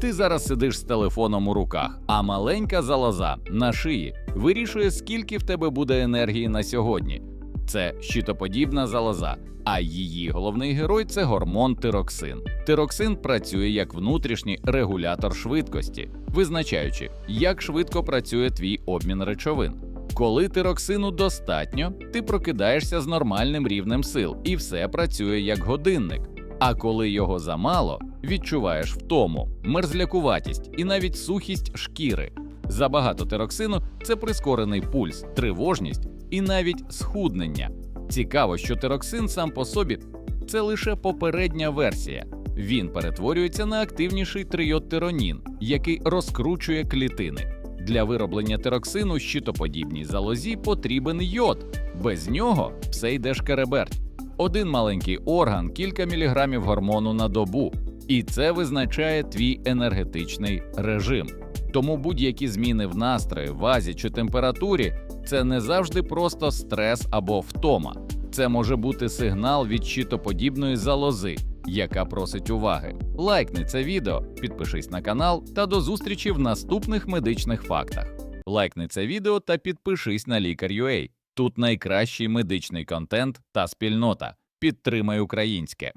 Ти зараз сидиш з телефоном у руках, а маленька залоза на шиї вирішує, скільки в тебе буде енергії на сьогодні. Це щитоподібна залоза, а її головний герой це гормон тироксин. Тироксин працює як внутрішній регулятор швидкості, визначаючи, як швидко працює твій обмін речовин. Коли тироксину достатньо, ти прокидаєшся з нормальним рівнем сил, і все працює як годинник. А коли його замало, відчуваєш втому, мерзлякуватість і навіть сухість шкіри. Забагато тироксину це прискорений пульс, тривожність і навіть схуднення. Цікаво, що тироксин сам по собі це лише попередня версія. Він перетворюється на активніший трийодтиронін, який розкручує клітини. Для вироблення тироксину щитоподібній залозі потрібен йод. Без нього все йде шкереберть. Один маленький орган, кілька міліграмів гормону на добу, і це визначає твій енергетичний режим. Тому будь-які зміни в настрої, вазі чи температурі це не завжди просто стрес або втома. Це може бути сигнал від щитоподібної залози, яка просить уваги. Лайкни це відео, підпишись на канал та до зустрічі в наступних медичних фактах. Лайкни це відео та підпишись на лікар.ua. Тут найкращий медичний контент та спільнота. Підтримай українське.